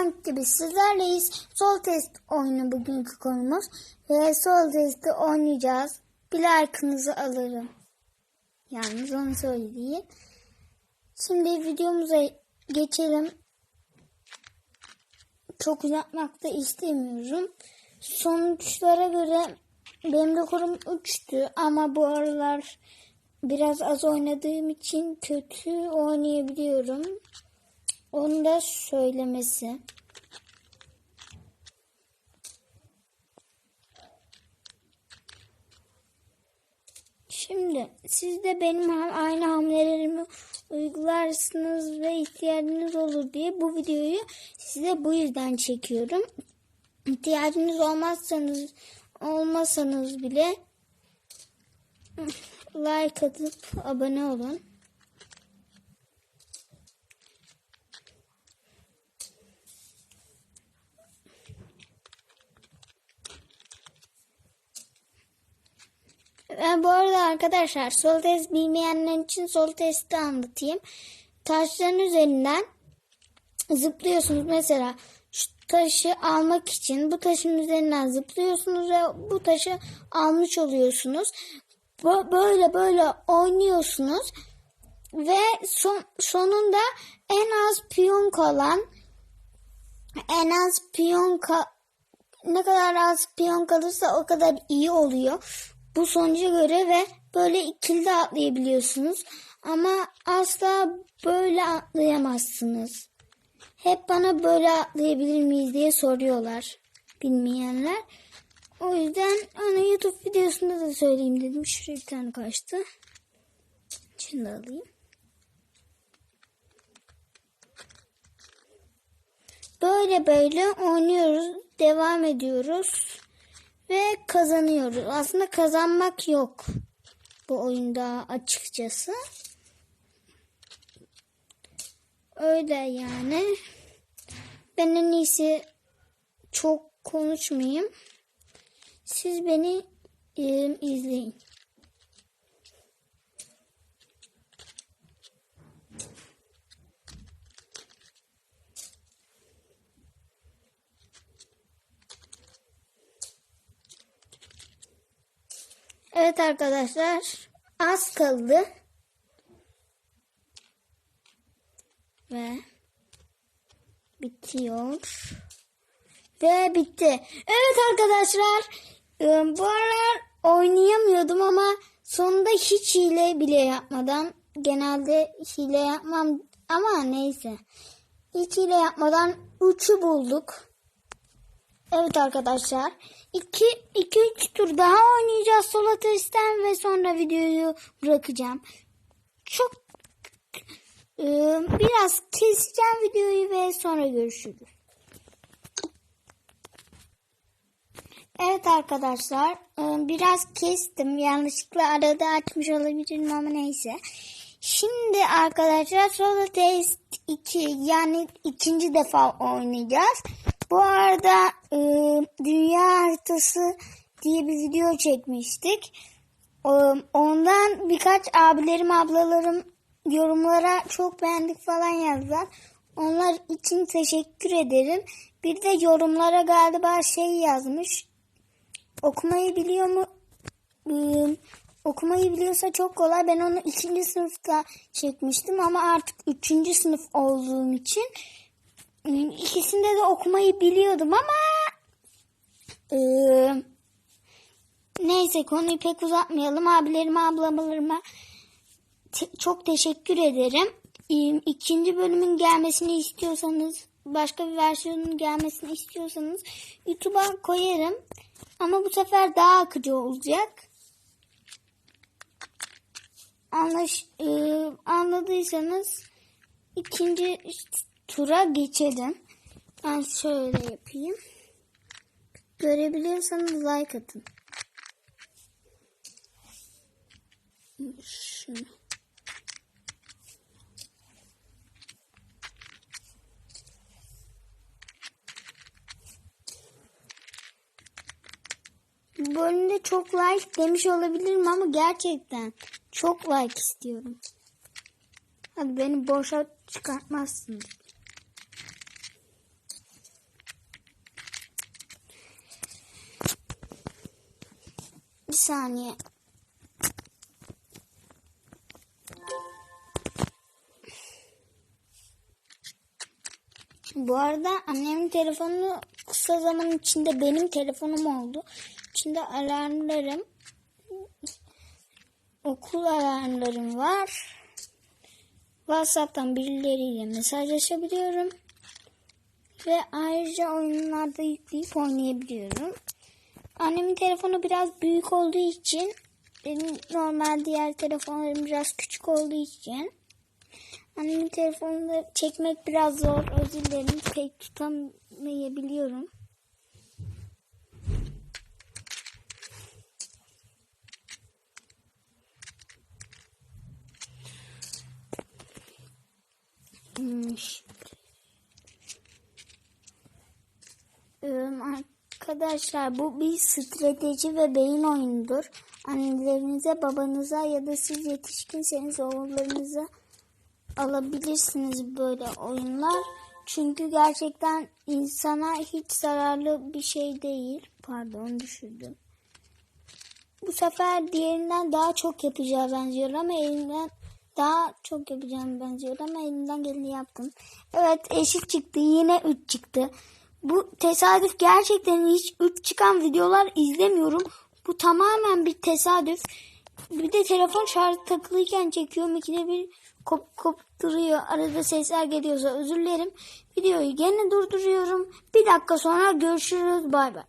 zamanki gibi sizlerleyiz. Sol test oyunu bugünkü konumuz. Ve sol testi oynayacağız. Bir like'ınızı alırım. Yalnız onu söyleyeyim. Şimdi videomuza geçelim. Çok uzatmak da istemiyorum. Sonuçlara göre benim rekorum 3'tü ama bu aralar biraz az oynadığım için kötü oynayabiliyorum. Onu da söylemesi. Şimdi siz de benim aynı hamlelerimi uygularsınız ve ihtiyacınız olur diye bu videoyu size bu yüzden çekiyorum. İhtiyacınız olmazsanız olmasanız bile like atıp abone olun. Ben bu arada arkadaşlar sol test bilmeyenler için sol testi anlatayım. Taşların üzerinden zıplıyorsunuz. Mesela şu taşı almak için bu taşın üzerinden zıplıyorsunuz ve bu taşı almış oluyorsunuz. Bö- Böyle böyle oynuyorsunuz ve son, sonunda en az piyon kalan en az piyon ka- ne kadar az piyon kalırsa o kadar iyi oluyor. Bu sonuca göre ve böyle ikili atlayabiliyorsunuz. Ama asla böyle atlayamazsınız. Hep bana böyle atlayabilir miyiz diye soruyorlar bilmeyenler. O yüzden onu YouTube videosunda da söyleyeyim dedim. Şuraya bir tane kaçtı. Da alayım. Böyle böyle oynuyoruz, devam ediyoruz ve kazanıyoruz. Aslında kazanmak yok bu oyunda açıkçası. Öyle yani. Ben en iyisi çok konuşmayayım. Siz beni e, izleyin. Evet arkadaşlar az kaldı. Ve bitiyor. Ve bitti. Evet arkadaşlar e, bu aralar oynayamıyordum ama sonunda hiç hile bile yapmadan genelde hile yapmam ama neyse. Hiç hile yapmadan 3'ü bulduk. Evet arkadaşlar. 2 2 3 tur daha oynayacağız solo testten ve sonra videoyu bırakacağım. Çok e, biraz keseceğim videoyu ve sonra görüşürüz. Evet arkadaşlar e, biraz kestim. Yanlışlıkla arada açmış olabilirim ama neyse. Şimdi arkadaşlar solo test 2 yani ikinci defa oynayacağız. Bu arada e, dünya haritası diye bir video çekmiştik. E, ondan birkaç abilerim ablalarım yorumlara çok beğendik falan yazdılar. Onlar için teşekkür ederim. Bir de yorumlara galiba şey yazmış. Okumayı biliyor mu? Ee, okumayı biliyorsa çok kolay. Ben onu ikinci sınıfta çekmiştim ama artık üçüncü sınıf olduğum için ikisinde de okumayı biliyordum ama e, neyse konuyu pek uzatmayalım. Abilerime, ablalarıma te- çok teşekkür ederim. İkinci bölümün gelmesini istiyorsanız, başka bir versiyonun gelmesini istiyorsanız YouTube'a koyarım. Ama bu sefer daha akıcı olacak. Anlaş, e, anladıysanız ikinci tura geçelim. Ben şöyle yapayım. Görebiliyorsanız like atın. Şunu. Bu bölümde çok like demiş olabilirim ama gerçekten çok like istiyorum. Hadi beni boşa çıkartmazsınız. Saniye. Bu arada annemin telefonu kısa zaman içinde benim telefonum oldu. İçinde alarmlarım, okul alarmlarım var. WhatsApp'tan birileriyle mesajlaşabiliyorum. Ve ayrıca oyunlarda yükleyip oynayabiliyorum. Annemin telefonu biraz büyük olduğu için normal diğer telefonlarım biraz küçük olduğu için annemin telefonunu çekmek biraz zor. Özür dilerim pek tutamayabiliyorum. Hmm, Arkadaşlar bu bir strateji ve beyin oyunudur. Annelerinize, babanıza ya da siz yetişkinseniz oğullarınıza alabilirsiniz böyle oyunlar. Çünkü gerçekten insana hiç zararlı bir şey değil. Pardon düşürdüm. Bu sefer diğerinden daha çok yapacağı benziyor ama elinden daha çok yapacağım benziyor ama elimden geleni yaptım. Evet eşit çıktı. Yine 3 çıktı. Bu tesadüf gerçekten hiç 3 çıkan videolar izlemiyorum. Bu tamamen bir tesadüf. Bir de telefon şarj takılıyken çekiyorum. İkide bir kop kopturuyor. Arada sesler geliyorsa özür dilerim. Videoyu gene durduruyorum. Bir dakika sonra görüşürüz. Bay bay.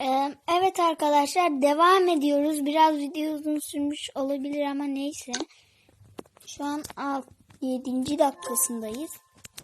Ee, evet arkadaşlar devam ediyoruz. Biraz video uzun sürmüş olabilir ama neyse. Şu an 7. dakikasındayız.